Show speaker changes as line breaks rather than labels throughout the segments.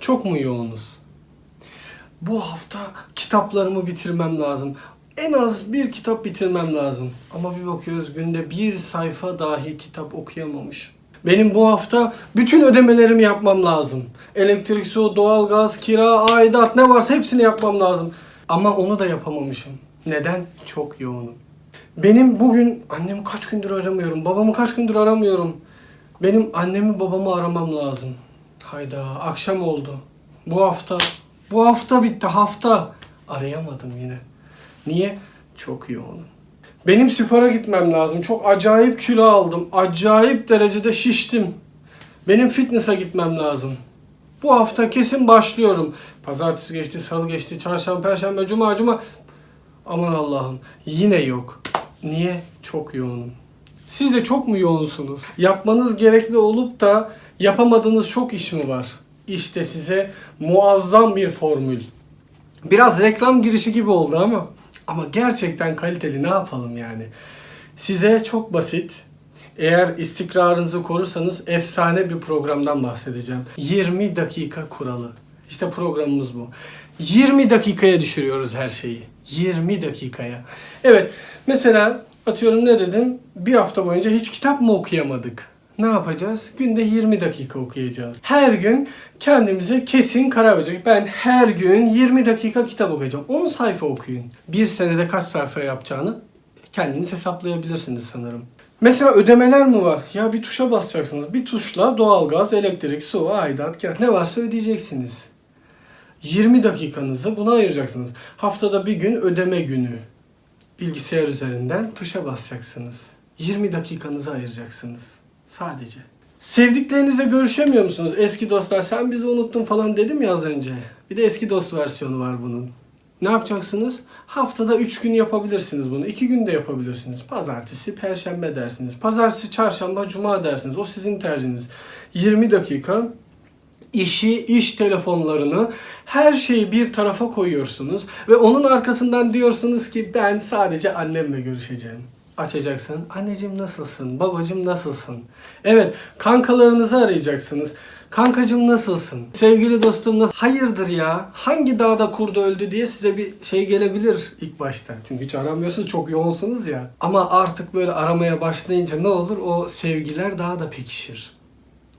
Çok mu yoğunuz? Bu hafta kitaplarımı bitirmem lazım. En az bir kitap bitirmem lazım. Ama bir bakıyoruz günde bir sayfa dahi kitap okuyamamışım. Benim bu hafta bütün ödemelerimi yapmam lazım. Elektrik, su, doğalgaz, kira, aidat ne varsa hepsini yapmam lazım. Ama onu da yapamamışım. Neden? Çok yoğunum. Benim bugün annemi kaç gündür aramıyorum. Babamı kaç gündür aramıyorum. Benim annemi babamı aramam lazım. Hayda akşam oldu. Bu hafta bu hafta bitti hafta. Arayamadım yine. Niye? Çok yoğunum. Benim spora gitmem lazım. Çok acayip kilo aldım. Acayip derecede şiştim. Benim fitness'a gitmem lazım. Bu hafta kesin başlıyorum. Pazartesi geçti, salı geçti, çarşamba, perşembe, cuma, cuma. Aman Allah'ım yine yok. Niye? Çok yoğunum. Siz de çok mu yoğunsunuz? Yapmanız gerekli olup da yapamadığınız çok iş mi var? İşte size muazzam bir formül. Biraz reklam girişi gibi oldu ama ama gerçekten kaliteli ne yapalım yani? Size çok basit. Eğer istikrarınızı korursanız efsane bir programdan bahsedeceğim. 20 dakika kuralı. İşte programımız bu. 20 dakikaya düşürüyoruz her şeyi. 20 dakikaya. Evet, mesela atıyorum ne dedim? Bir hafta boyunca hiç kitap mı okuyamadık? Ne yapacağız? Günde 20 dakika okuyacağız. Her gün kendimize kesin karar verecek. Ben her gün 20 dakika kitap okuyacağım. 10 sayfa okuyun. Bir senede kaç sayfa yapacağını kendiniz hesaplayabilirsiniz sanırım. Mesela ödemeler mi var? Ya bir tuşa basacaksınız. Bir tuşla doğalgaz, elektrik, su, aidat, kira ne varsa ödeyeceksiniz. 20 dakikanızı buna ayıracaksınız. Haftada bir gün ödeme günü. Bilgisayar üzerinden tuşa basacaksınız. 20 dakikanızı ayıracaksınız. Sadece. Sevdiklerinizle görüşemiyor musunuz? Eski dostlar sen bizi unuttun falan dedim ya az önce. Bir de eski dost versiyonu var bunun. Ne yapacaksınız? Haftada 3 gün yapabilirsiniz bunu. 2 gün de yapabilirsiniz. Pazartesi, perşembe dersiniz. Pazartesi, çarşamba, cuma dersiniz. O sizin tercihiniz. 20 dakika işi, iş telefonlarını, her şeyi bir tarafa koyuyorsunuz ve onun arkasından diyorsunuz ki ben sadece annemle görüşeceğim. Açacaksın. Anneciğim nasılsın? Babacığım nasılsın? Evet, kankalarınızı arayacaksınız. Kankacım nasılsın? Sevgili dostum nasıl? Hayırdır ya? Hangi dağda kurdu öldü diye size bir şey gelebilir ilk başta. Çünkü hiç aramıyorsunuz, çok yoğunsunuz ya. Ama artık böyle aramaya başlayınca ne olur? O sevgiler daha da pekişir.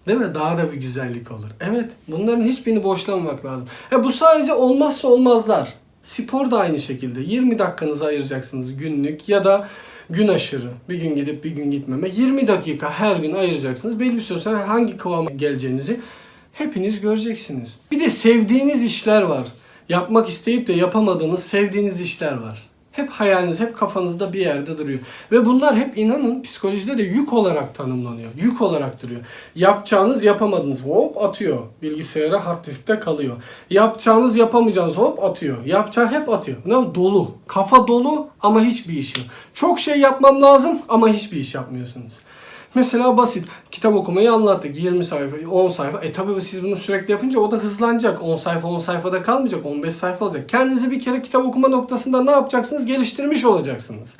Değil mi? Daha da bir güzellik olur. Evet. Bunların hiçbirini boşlamamak lazım. Ha, bu sadece olmazsa olmazlar. Spor da aynı şekilde. 20 dakikanızı ayıracaksınız günlük ya da gün aşırı. Bir gün gidip bir gün gitmeme. 20 dakika her gün ayıracaksınız. Belli bir süre sonra hangi kıvama geleceğinizi hepiniz göreceksiniz. Bir de sevdiğiniz işler var. Yapmak isteyip de yapamadığınız sevdiğiniz işler var. Hep hayaliniz, hep kafanızda bir yerde duruyor. Ve bunlar hep inanın psikolojide de yük olarak tanımlanıyor. Yük olarak duruyor. Yapacağınız yapamadınız hop atıyor. Bilgisayara hard diskte kalıyor. Yapacağınız yapamayacağınız hop atıyor. Yapacağın hep atıyor. Ne? Dolu. Kafa dolu ama hiçbir iş yok. Çok şey yapmam lazım ama hiçbir iş yapmıyorsunuz. Mesela basit. Kitap okumayı anlattık. 20 sayfa, 10 sayfa. E tabi siz bunu sürekli yapınca o da hızlanacak. 10 sayfa 10 sayfada kalmayacak. 15 sayfa olacak. Kendinizi bir kere kitap okuma noktasında ne yapacaksınız? Geliştirmiş olacaksınız.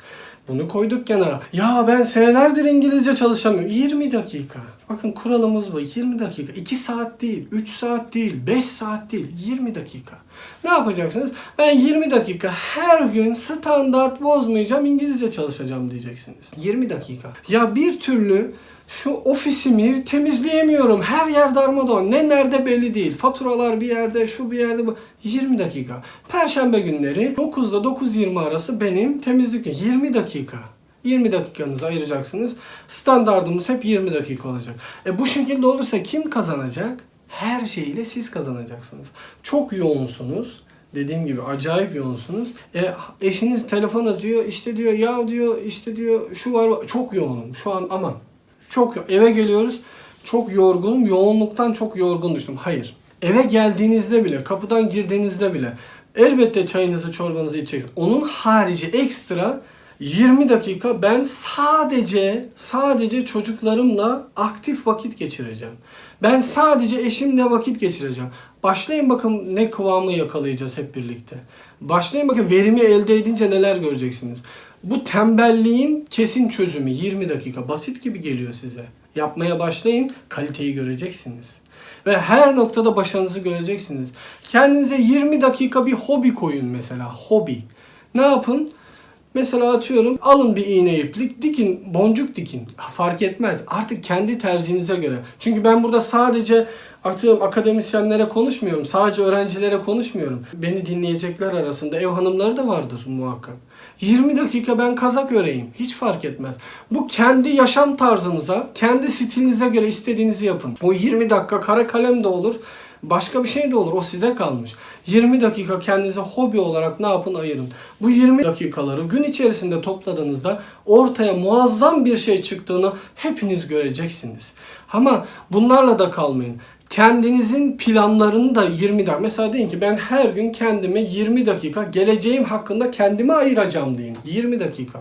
Bunu koyduk kenara. Ya ben senelerdir İngilizce çalışamıyorum. 20 dakika. Bakın kuralımız bu. 20 dakika. 2 saat değil, 3 saat değil, 5 saat değil. 20 dakika. Ne yapacaksınız? Ben 20 dakika her gün standart bozmayacağım İngilizce çalışacağım diyeceksiniz. 20 dakika. Ya bir türlü şu ofisimi temizleyemiyorum. Her yer darmadağın. Ne nerede belli değil. Faturalar bir yerde, şu bir yerde. Bu. 20 dakika. Perşembe günleri 9'da 9.20 arası benim temizlik. 20 dakika. 20 dakikanızı ayıracaksınız. Standardımız hep 20 dakika olacak. E bu şekilde olursa kim kazanacak? Her şeyle siz kazanacaksınız. Çok yoğunsunuz. Dediğim gibi acayip yoğunsunuz. E, eşiniz telefon atıyor. işte diyor ya diyor işte diyor şu var çok yoğunum şu an aman. Çok eve geliyoruz. Çok yorgunum. Yoğunluktan çok yorgun düştüm. Hayır. Eve geldiğinizde bile, kapıdan girdiğinizde bile elbette çayınızı, çorbanızı içeceksiniz. Onun harici ekstra 20 dakika ben sadece sadece çocuklarımla aktif vakit geçireceğim. Ben sadece eşimle vakit geçireceğim. Başlayın bakın ne kıvamı yakalayacağız hep birlikte. Başlayın bakın verimi elde edince neler göreceksiniz. Bu tembelliğin kesin çözümü 20 dakika. Basit gibi geliyor size. Yapmaya başlayın, kaliteyi göreceksiniz. Ve her noktada başarınızı göreceksiniz. Kendinize 20 dakika bir hobi koyun mesela. Hobi. Ne yapın? Mesela atıyorum alın bir iğne iplik dikin boncuk dikin fark etmez artık kendi tercihinize göre. Çünkü ben burada sadece atıyorum akademisyenlere konuşmuyorum sadece öğrencilere konuşmuyorum. Beni dinleyecekler arasında ev hanımları da vardır muhakkak. 20 dakika ben kazak öreyim hiç fark etmez. Bu kendi yaşam tarzınıza kendi stilinize göre istediğinizi yapın. O 20 dakika kara kalem de olur Başka bir şey de olur. O size kalmış. 20 dakika kendinize hobi olarak ne yapın ayırın. Bu 20 dakikaları gün içerisinde topladığınızda ortaya muazzam bir şey çıktığını hepiniz göreceksiniz. Ama bunlarla da kalmayın. Kendinizin planlarını da 20 dakika. Mesela deyin ki ben her gün kendime 20 dakika geleceğim hakkında kendime ayıracağım deyin. 20 dakika.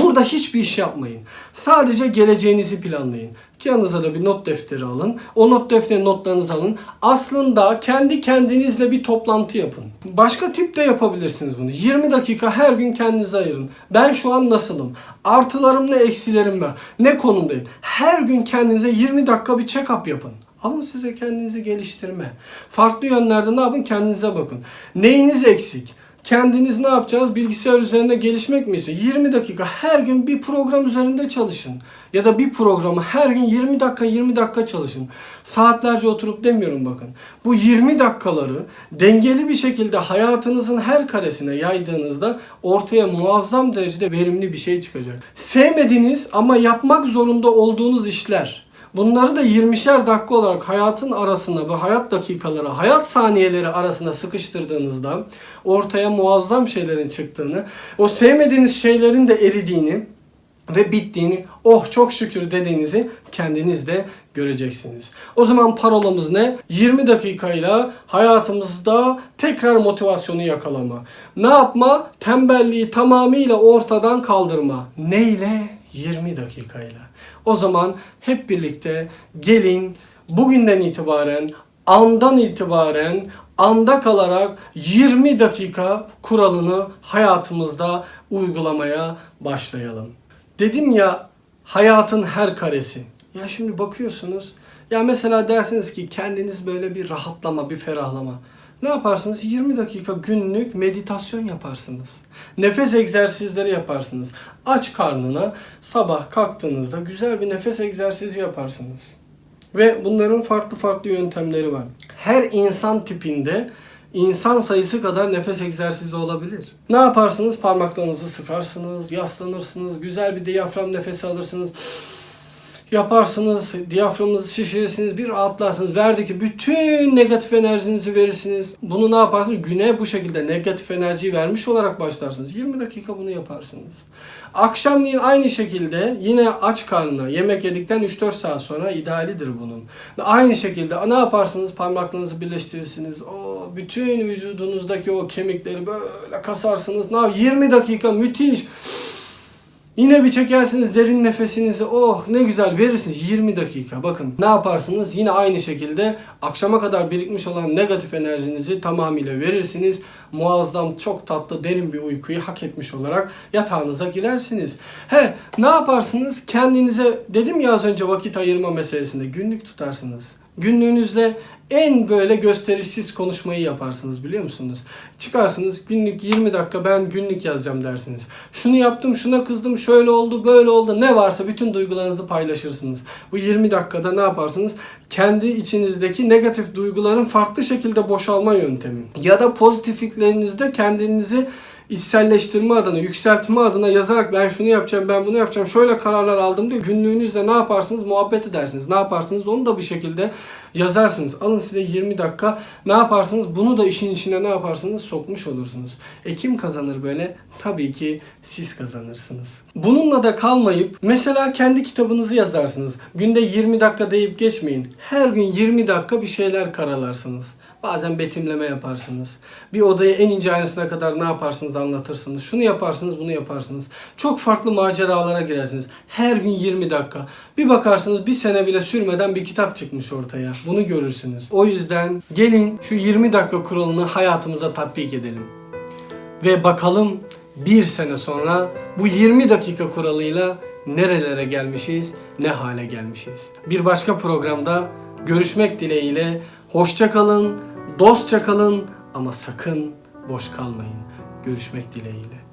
Burada hiçbir iş yapmayın. Sadece geleceğinizi planlayın. Yanınıza da bir not defteri alın. O not defteri notlarınızı alın. Aslında kendi kendinizle bir toplantı yapın. Başka tip de yapabilirsiniz bunu. 20 dakika her gün kendinize ayırın. Ben şu an nasılım? Artılarım ne eksilerim var? Ne konumdayım? Her gün kendinize 20 dakika bir check-up yapın. Alın size kendinizi geliştirme. Farklı yönlerde ne yapın? Kendinize bakın. Neyiniz eksik? Kendiniz ne yapacağız? Bilgisayar üzerinde gelişmek mi istiyor? 20 dakika her gün bir program üzerinde çalışın. Ya da bir programı her gün 20 dakika 20 dakika çalışın. Saatlerce oturup demiyorum bakın. Bu 20 dakikaları dengeli bir şekilde hayatınızın her karesine yaydığınızda ortaya muazzam derecede verimli bir şey çıkacak. Sevmediğiniz ama yapmak zorunda olduğunuz işler. Bunları da 20'şer dakika olarak hayatın arasında, bu hayat dakikaları, hayat saniyeleri arasında sıkıştırdığınızda ortaya muazzam şeylerin çıktığını, o sevmediğiniz şeylerin de eridiğini ve bittiğini, oh çok şükür dediğinizi kendiniz de göreceksiniz. O zaman parolamız ne? 20 dakikayla hayatımızda tekrar motivasyonu yakalama. Ne yapma? Tembelliği tamamıyla ortadan kaldırma. Neyle? 20 dakikayla. O zaman hep birlikte gelin bugünden itibaren andan itibaren anda kalarak 20 dakika kuralını hayatımızda uygulamaya başlayalım. Dedim ya hayatın her karesi. Ya şimdi bakıyorsunuz ya mesela dersiniz ki kendiniz böyle bir rahatlama, bir ferahlama. Ne yaparsınız? 20 dakika günlük meditasyon yaparsınız. Nefes egzersizleri yaparsınız. Aç karnına sabah kalktığınızda güzel bir nefes egzersizi yaparsınız. Ve bunların farklı farklı yöntemleri var. Her insan tipinde insan sayısı kadar nefes egzersizi olabilir. Ne yaparsınız? Parmaklarınızı sıkarsınız, yaslanırsınız, güzel bir diyafram nefesi alırsınız yaparsınız, diyaframınızı şişirirsiniz, bir rahatlarsınız. Verdikçe bütün negatif enerjinizi verirsiniz. Bunu ne yaparsınız? Güne bu şekilde negatif enerjiyi vermiş olarak başlarsınız. 20 dakika bunu yaparsınız. Akşamleyin aynı şekilde yine aç karnına yemek yedikten 3-4 saat sonra idealidir bunun. Aynı şekilde ne yaparsınız? Parmaklarınızı birleştirirsiniz. O bütün vücudunuzdaki o kemikleri böyle kasarsınız. Ne yap? 20 dakika müthiş. Yine bir çekersiniz derin nefesinizi. Oh ne güzel verirsiniz 20 dakika. Bakın ne yaparsınız? Yine aynı şekilde akşama kadar birikmiş olan negatif enerjinizi tamamıyla verirsiniz. Muazzam çok tatlı derin bir uykuyu hak etmiş olarak yatağınıza girersiniz. He ne yaparsınız? Kendinize dedim ya az önce vakit ayırma meselesinde günlük tutarsınız. Günlüğünüzde en böyle gösterişsiz konuşmayı yaparsınız biliyor musunuz? Çıkarsınız günlük 20 dakika ben günlük yazacağım dersiniz. Şunu yaptım, şuna kızdım, şöyle oldu, böyle oldu. Ne varsa bütün duygularınızı paylaşırsınız. Bu 20 dakikada ne yaparsınız? Kendi içinizdeki negatif duyguların farklı şekilde boşalma yöntemi. Ya da pozitifiklerinizde kendinizi içselleştirme adına, yükseltme adına yazarak ben şunu yapacağım, ben bunu yapacağım, şöyle kararlar aldım diye günlüğünüzde ne yaparsınız? Muhabbet edersiniz. Ne yaparsınız? Onu da bir şekilde yazarsınız. Alın size 20 dakika. Ne yaparsınız? Bunu da işin içine ne yaparsınız? Sokmuş olursunuz. E kim kazanır böyle? Tabii ki siz kazanırsınız. Bununla da kalmayıp mesela kendi kitabınızı yazarsınız. Günde 20 dakika deyip geçmeyin. Her gün 20 dakika bir şeyler karalarsınız. Bazen betimleme yaparsınız. Bir odaya en ince ayrıntısına kadar ne yaparsınız anlatırsınız. Şunu yaparsınız, bunu yaparsınız. Çok farklı maceralara girersiniz. Her gün 20 dakika. Bir bakarsınız bir sene bile sürmeden bir kitap çıkmış ortaya. Bunu görürsünüz. O yüzden gelin şu 20 dakika kuralını hayatımıza tatbik edelim. Ve bakalım bir sene sonra bu 20 dakika kuralıyla nerelere gelmişiz, ne hale gelmişiz. Bir başka programda Görüşmek dileğiyle. Hoşça kalın, dostça kalın ama sakın boş kalmayın. Görüşmek dileğiyle.